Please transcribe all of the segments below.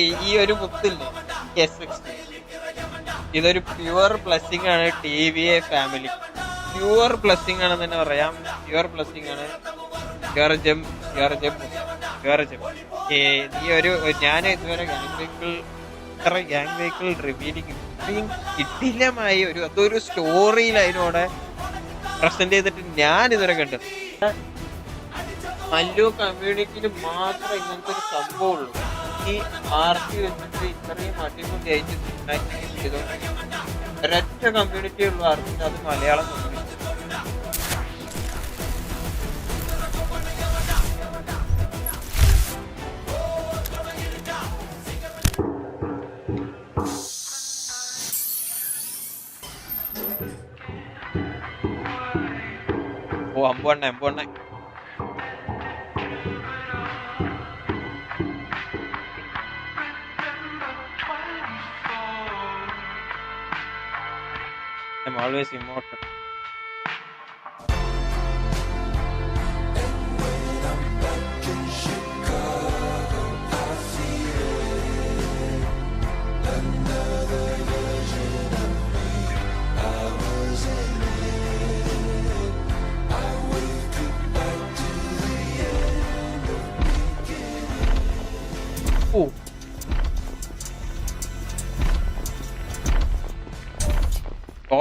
ഈ ഒരു മുത്തില്ലേ എസ് ഇതൊരു പ്യുവർ ബ്ലെസ്സിങ് ആണ് T V A family pure blessing ആണെന്ന് തന്നെ പറയാം. പ്യുവർ ബ്ലെസ്സിങ് ആണ്. Your gem your gem your gem ഈ ഒരു ഞാൻ ഇതുവരെ ഗാങ് വെഹിക്കിൾ ഇത്ര ഗാങ് വെഹിക്കിൾ റിവീലിംഗ് ഇത്രയും കിട്ടില്ലമായി ഒരു അതൊരു സ്റ്റോറിയിൽ അതിനോടെ പ്രസന്റ് ചെയ്തിട്ട് ഞാൻ ഇതുവരെ കണ്ടത്. മല്ലു കമ്മ്യൂണിറ്റിയിൽ മാത്രം ഇങ്ങനത്തെ ഒരു സംഭവം ഉള്ളൂ. ഈ പാർട്ടി വെച്ചിട്ട് ഇത്രയും അധികം ചെയ്തോണ്ട് ഒരൊറ്റ കമ്മ്യൂണിറ്റി ഉള്ളു ആർത്തിട്ട് അത് മലയാളം കമ്മ്യൂണിറ്റി ഓ അമ്പണ്ണ അമ്പണ്ണ vez y.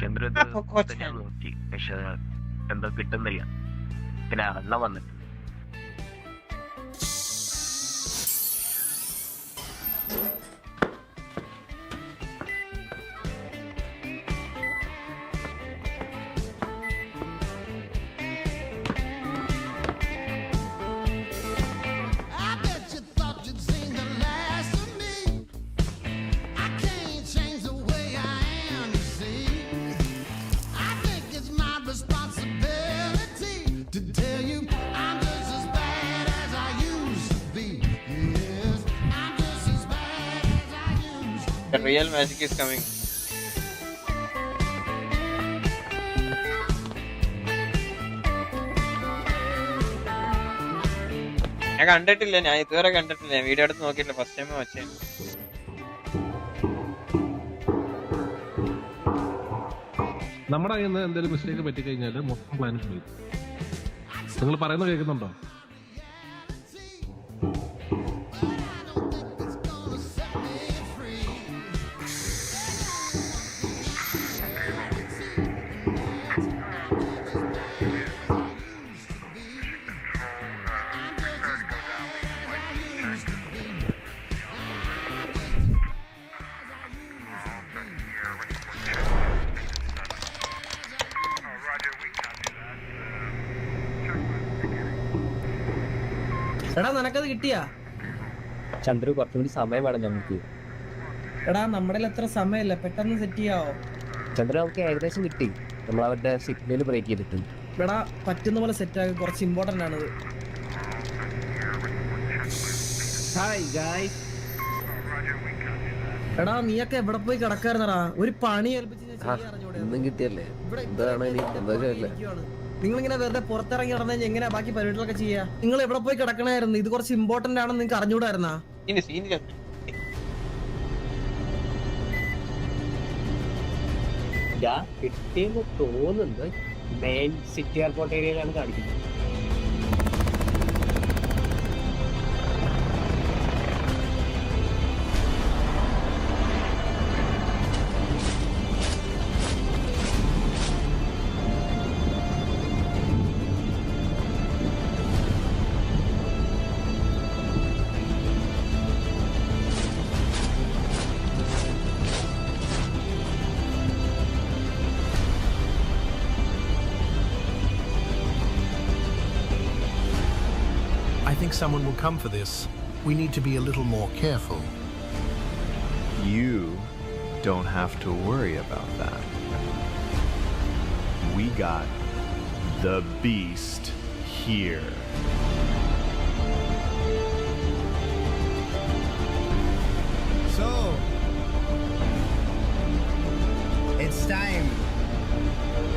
ചന്ദ്രൻ തന്നെയാണ് നോക്കി പക്ഷെ എന്താ കിട്ടുന്നില്ല. പിന്നെ അണ്ണ വന്ന് The real magic is coming. ഞാൻ കണ്ടിട്ടില്ല ഞാൻ ഇതുവരെ കണ്ടിട്ടില്ല. ഞാൻ വീഡിയോ എടുത്ത് നോക്കിയിട്ടില്ല. ഫസ്റ്റ് ടൈം വെച്ചേ നമ്മുടെ കയ്യിൽ നിന്ന് എന്തെങ്കിലും മിസ്റ്റേക്ക് പറ്റിക്കഴിഞ്ഞാൽ മൊത്തം പ്ലാനറ്റ് പോയി നിങ്ങൾ പറയുന്നത് കേൾക്കുന്നുണ്ടോ? കിട്ടിയാ? ചന്ദ്രു കുറച്ചും കൂടി സമയം വേണം ഞങ്ങൾക്ക്. എടാ നമ്മുടെ അത്ര സമയമില്ല. പെട്ടെന്ന് സെറ്റ് ചെയ്യാവോ? ചന്ദ്ര നമുക്ക് ഏകദേശം കിട്ടി. നമ്മൾ അവരുടെ സിഗ്നൽ ബ്രേക്ക് ചെയ്തിട്ടുണ്ട്. എടാ പറ്റുന്ന പോലെ സെറ്റ് ആക്കി. കുറച്ച് ഇമ്പോർട്ടന്റ് ആണ് ഹായ് ഗായ് എടാ നീയൊക്കെ എവിടെ പോയി കിടക്കായിരുന്നടാ? ഒരു പണി ഏൽപ്പിച്ച് ഞാൻ ചെയ്യാൻ അറിഞ്ഞൂടെ? കിട്ടിയല്ലേ? ഇവിടെ എന്താണ് ഇനി? എന്താ? ഇരിക്കുവാണ്. നിങ്ങളിങ്ങനെ വെറുതെ പുറത്തിറങ്ങി നടന്നു എങ്ങനെയാ ബാക്കി പരിപാടികളൊക്കെ ചെയ്യാ? നിങ്ങൾ എവിടെ പോയി കിടക്കണായിരുന്നു? ഇത് കുറച്ച് ഇമ്പോർട്ടന്റ് ആണെന്ന് നിങ്ങൾക്ക് ഞാൻ കിട്ടിയെന്ന് തോന്നുന്നത് മെയിൻ സിറ്റി എയർപോർട്ട് ഏരിയയിലാണ് കാണിക്കുന്നത്. someone will come for this. We need to be a little more careful. You don't have to worry about that. We got the beast here. So, it's time.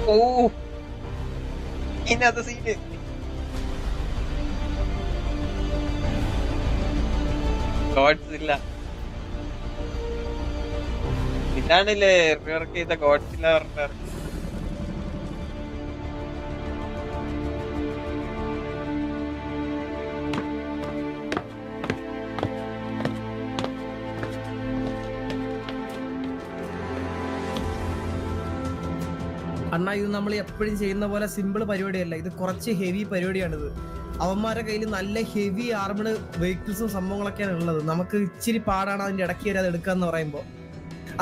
Oh, another scene. Gods ഇല്ല ഇതാണല്ലേ rework ചെയ്ത God's ഇല്ല പറഞ്ഞത് അണ്ണാ ഇത് നമ്മൾ എപ്പോഴും ചെയ്യുന്ന പോലെ സിമ്പിൾ പരിപാടിയല്ല. ഇത് കുറച്ച് ഹെവി പരിപാടിയാണിത്. അവന്മാരുടെ കയ്യിൽ നല്ല ഹെവി ആർമഡ് വെഹിക്കിൾസും സംഭവങ്ങളൊക്കെയാണ് ഉള്ളത്. നമുക്ക് ഇച്ചിരി പാടാണ് അതിന്റെ ഇടയ്ക്ക് വരെ അത് എടുക്കാന്ന് പറയുമ്പോ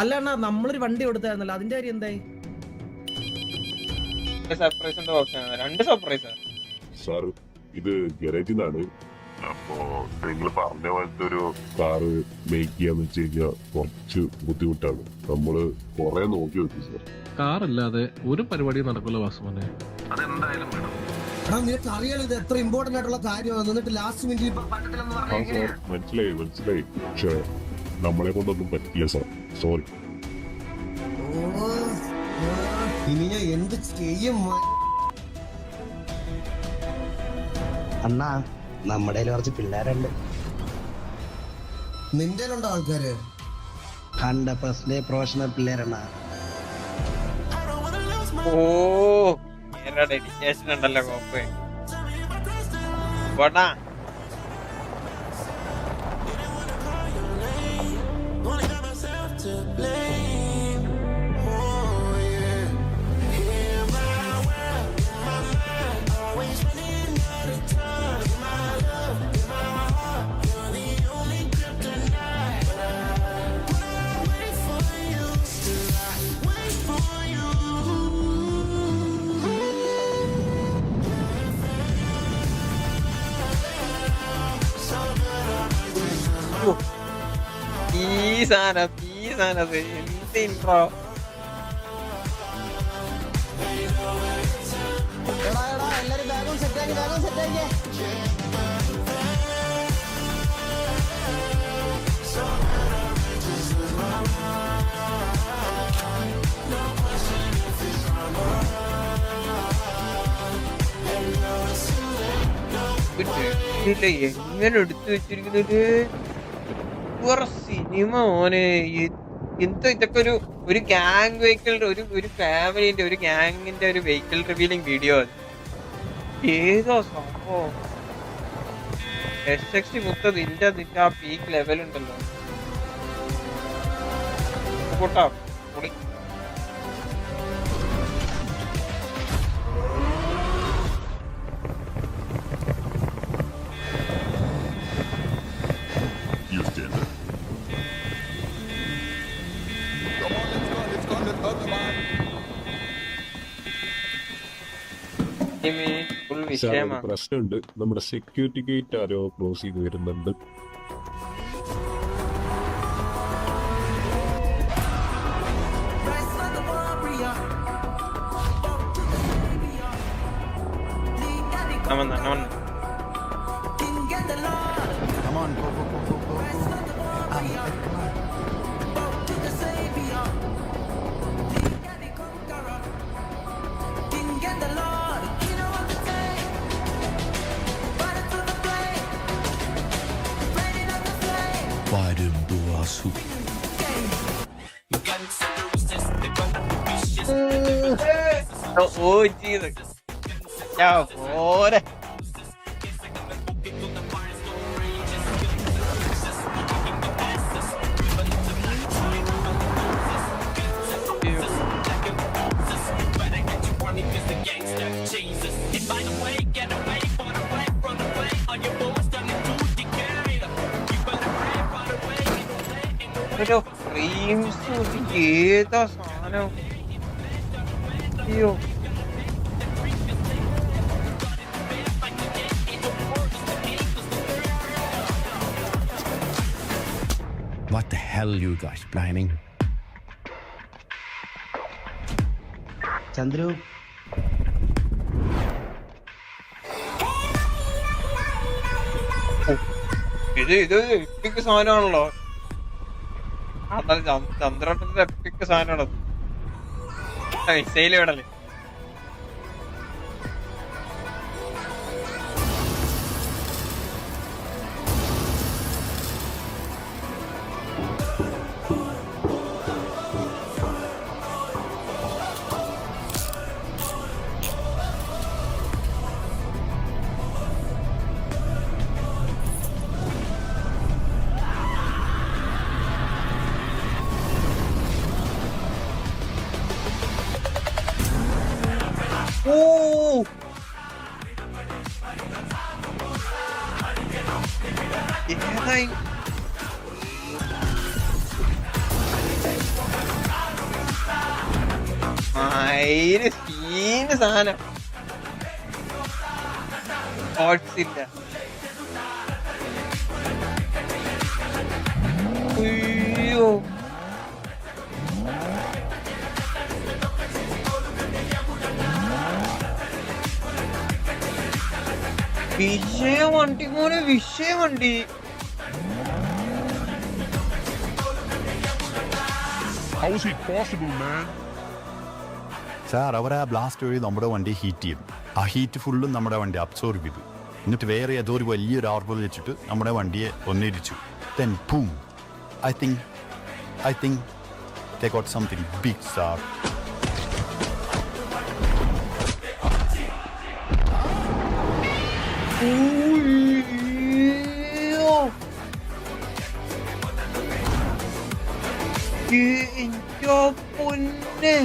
അല്ല അണ്ണാ നമ്മളൊരു വണ്ടി കൊടുത്തായിരുന്നല്ലോ. അതിന്റെ കാര്യം എന്തായി? സർപ്രൈസിന്റെ ഓപ്ഷൻ രണ്ട് സർപ്രൈസ് സാർ ഇത് ഗാരേജിൽ നിന്നാണ് അപ്പോ നിങ്ങൾ പറഞ്ഞ പോലത്തെ ഒരു കാറ് മേക്ക് ചെയ്യാന്ന് വെച്ച് കഴിഞ്ഞാൽ കുറച്ച് ബുദ്ധിമുട്ടാണ്. നമ്മൾ കൊറേ നോക്കി നോക്കി സാർ. കാറില്ലാതെ ഒരു പരിപാടിയും നടക്കില്ല വാസുമോനെ. അതെന്തായാലും വേണം. നിനക്ക് അറിയാലോ ഇത് എത്ര ഇമ്പോർട്ടന്റ് ആയിട്ടുള്ള കാര്യമാണ്. എന്നിട്ട് ലാസ്റ്റ് സാർ മനസ്സിലായി മനസ്സിലായി. പക്ഷെ നമ്മളെ കൊണ്ടൊന്നും പറ്റില്ല സാർ സോറി ഇനി ഞാൻ എന്ത് ചെയ്യും? അണ്ണാ നമ്മുടെ കുറച്ച് പിള്ളേരുണ്ട്. നിന്റെ ഉണ്ടോ ആൾക്കാര്? ഹൺഡ്രഡ് പെർസെന്റ് പ്രൊഫഷണൽ പിള്ളേരണ്ണ. ഓ ഡെഡിക്കേഷൻ ഉണ്ടല്ലോ കോപ്പ്. പോട്ടാ ഈ സാധനം ഈ സാധനം എന്ത് ഇൻട്രോ എങ്ങനെ എടുത്തു വെച്ചിരിക്കുന്നത് സിനിമ മോനെ. എന്തോ ഇതൊക്കെ ഒരു ഒരു ഗ്യാങ് വെഹിക്കിളിന്റെ ഒരു ഒരു ഫാമിലിന്റെ ഒരു ഗാങ്ങിന്റെ ഒരു വെഹിക്കിൾ റിവീലിംഗ് വീഡിയോ ഏതോ സംഭവം. എസ് എക്സ് മുത്തത് ഇന്റെ നിന്റെ ആ പീക്ക് ലെവൽ ഉണ്ടല്ലോ. കൂട്ടാ പ്രശ്നമുണ്ട്. നമ്മുടെ സെക്യൂരിറ്റി ഗേറ്റ് ആരോ ക്ലോസ് ചെയ്ത് വരുന്നുണ്ട്. അവൻ തന്നെ അവൻ ഓ ചെയ്ത് ഞാൻ പോരെ ഒരു ഫ്രെയിംസ് ഏതാ സാധനം അയ്യോ What the hell? you guys planning? Chandru ഇത് ഇത് സാധനമാണല്ലോ ചന്ദ്രട്ടന്റെ എപ്പിക്ക് സാധനമാണത്. മിസൈൽ വിടൽ. വിഷയ വണ്ടി മോനെ വിഷയമണ്ടി. How is it possible, man? Sir അവർ ആ ബ്ലാസ്റ്റ് വഴി നമ്മുടെ വണ്ടി ഹീറ്റ് ചെയ്തു ആ ഹീറ്റ് ഫുള്ളും നമ്മുടെ വണ്ടി അബ്സോർബ് ചെയ്തു. എന്നിട്ട് വേറെ ഏതോ ഒരു വലിയൊരു ആർബിൾ വെച്ചിട്ട് നമ്മുടെ വണ്ടിയെ ഒന്നിരിച്ചു then boom I think I think they got something big sir ഉയ്യോ. പൊന്നെ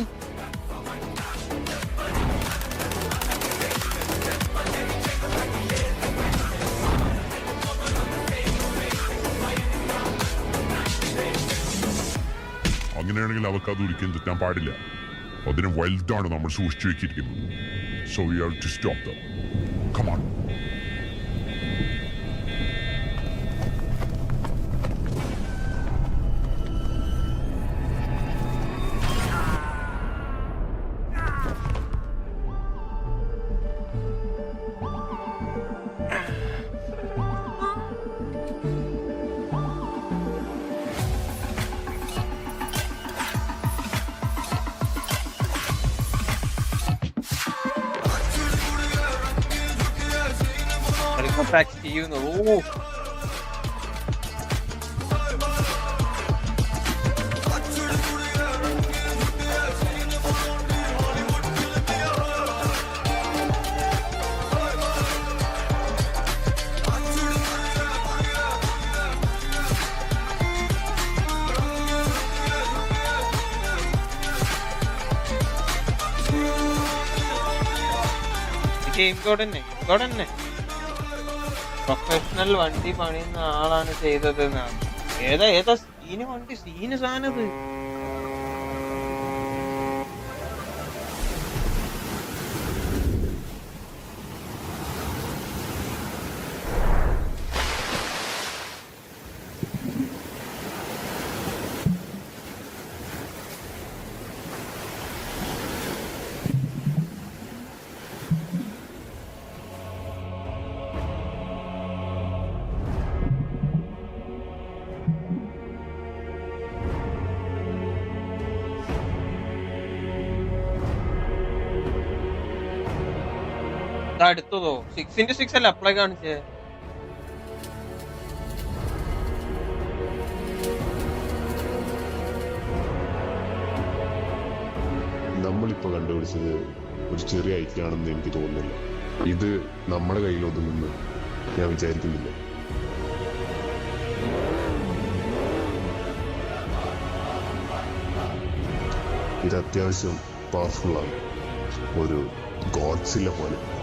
അങ്ങനെയാണെങ്കിൽ അവർക്ക് അത് ഒരിക്കലും തെറ്റാൻ പാടില്ല. അതിന് വലുതാണ് നമ്മൾ സൂക്ഷിച്ചു വെച്ചിരിക്കുന്നത്. So we have to stop the common practice ചെയ്യുന്നു ഓ ഗെയിം കോഡ് തന്നെ കോഡ് തന്നെ പ്രൊഫഷണൽ വണ്ടി പണിയുന്ന ആളാണ് ചെയ്തത് എന്നാണ് ഏതാ ഏതാ സീന് വണ്ടി സീന് സാധനത് ഇത് അടുത്തതോ? സിക്സ് ഇന്റു സിക്സ് അല്ല അപ്ലൈ കാണിച്ചേ. നമ്മളിപ്പോ കണ്ടുപിടിച്ചത് ഒരു ചെറിയ ഐറ്റം ആണെന്ന് എനിക്ക് തോന്നുന്നില്ല. ഇത് നമ്മുടെ കയ്യിൽ ഒതുങ്ങുമെന്ന് ഞാൻ വിചാരിക്കുന്നില്ല. ഇത് അത്യാവശ്യം പവർഫുൾ ആണ്. ഒരു ഗോഡ്സില്ല പോലെ.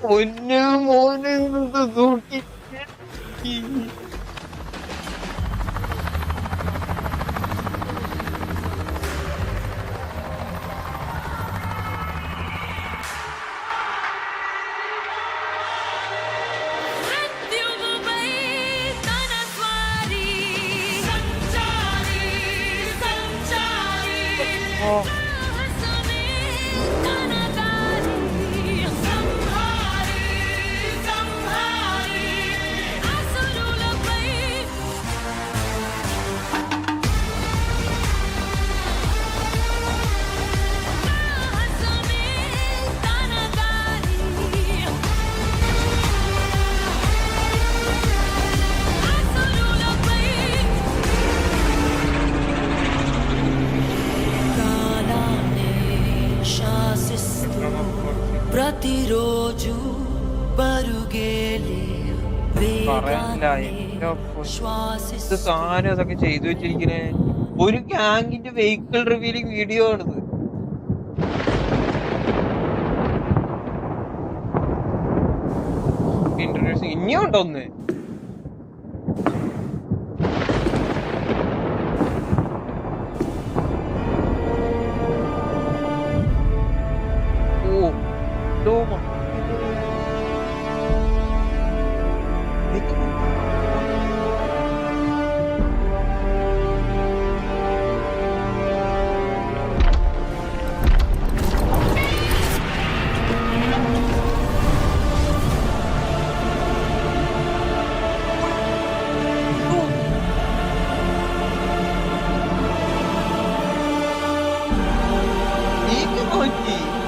പൊന്നു മോനെ നോക്കി. സാധനം അതൊക്കെ ചെയ്തു വെച്ചിരിക്കണേ. ഒരു ഗാങ്ങിന്റെ വെഹിക്കിൾ റിവീലിംഗ് വീഡിയോ ആണിത്. ഇൻട്രൊഡ്യൂസിങ് ഒന്ന്? നീക്ക്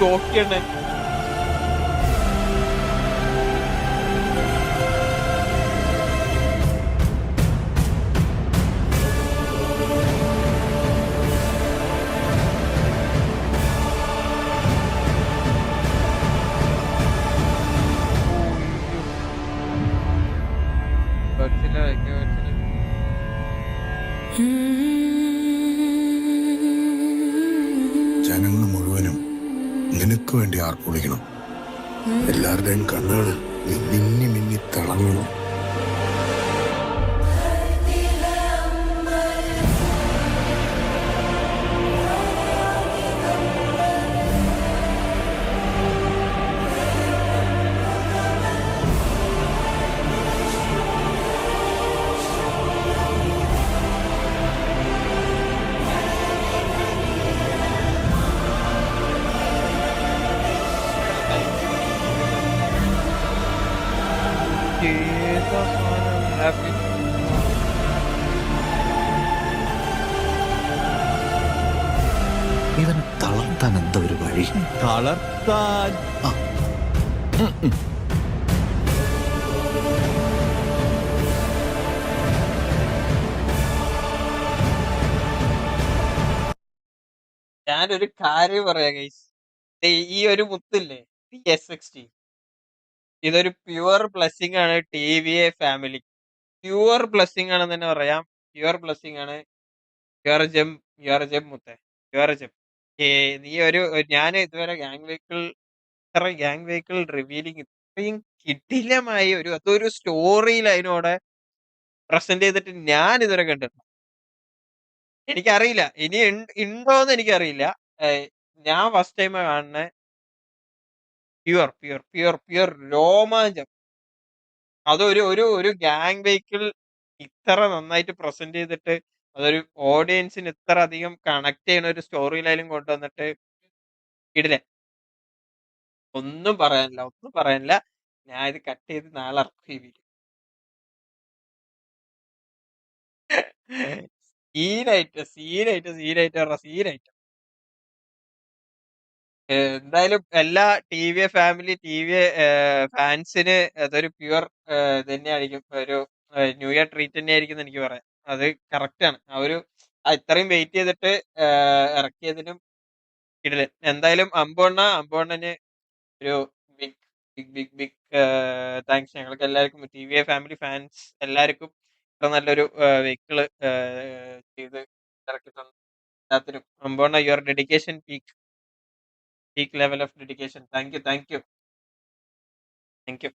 നോക്കിയണ്ണൻ തളർത്താൻ ഞാനൊരു കാര്യം പറയാം ഗൈസ് ഈ ഒരു മുത്തില്ലേ? എസ് സിക്സ്റ്റി ഇതൊരു പ്യുവർ ബ്ലെസ്സിങ് ആണ് T V A family pure blessing ആണെന്ന് തന്നെ പറയാം. പ്യുവർ ബ്ലെസ്സിങ് ആണ്. യുവർ ജെം യുവർ ജെം മുത്തെ. യുവർ ജെം ഏ നീ ഒരു ഞാൻ ഇതുവരെ ഗാങ് വെഹിക്കിൾ ഇത്ര ഗാങ് വെഹിക്കിൾ റിവീലിംഗ് ഇത്രയും കിടിലമായി ഒരു അതൊരു സ്റ്റോറി ലൈനോടെ പ്രസന്റ് ചെയ്തിട്ട് ഞാൻ ഇതുവരെ കണ്ടിട്ടില്ല. എനിക്കറിയില്ല. ഇനി ഉണ്ടോ എന്ന് എനിക്കറിയില്ല. ഏഹ് ഞാൻ ഫസ്റ്റ് ടൈം കാണുന്ന പ്യുവർ പ്യുവർ പ്യുവർ പ്യുവർ രോമാഞ്ചം. അതൊരു ഒരു ഒരു ഗാങ് വെഹിക്കിൾ ഇത്ര നന്നായിട്ട് പ്രസന്റ് ചെയ്തിട്ട് അതൊരു ഓഡിയൻസിന് ഇത്ര അധികം കണക്ട് ചെയ്യുന്ന ഒരു സ്റ്റോറി കൊണ്ടുവന്നിട്ട് ഇടില്ലേ? ഒന്നും പറയാനില്ല ഒന്നും പറയാനില്ല. ഞാൻ ഇത് കട്ട് ചെയ്ത് നാളെ ഇറക്കും ഈ സീനായിട്ട് സീനായിട്ട് സീനായിട്ട് പറഞ്ഞ സീനായിട്ട്. എന്തായാലും എല്ലാ T V A family T V A ഫാൻസിന് അതൊരു പ്യുവർ തന്നെയായിരിക്കും ഒരു ന്യൂ ഇയർ ട്രീറ്റ് തന്നെയായിരിക്കും എനിക്ക് പറയാം. അത് കറക്റ്റ് ആണ്. ആ ഒരു ഇത്രയും വെയിറ്റ് ചെയ്തിട്ട് ഇറക്കിയതിനും ഇടൽ. എന്തായാലും അമ്പോണ്ണ അമ്പോണ്ണന് ഒരു big big big big thanks ഞങ്ങൾക്ക് എല്ലാവർക്കും T V A family fans എല്ലാവർക്കും ഇത്ര നല്ലൊരു വെഹിക്കിൾ ചെയ്ത് ഇറക്കി തന്നു എല്ലാത്തിനും അമ്പോണ്ണ your dedication peak peak level of dedication thank you thank you thank you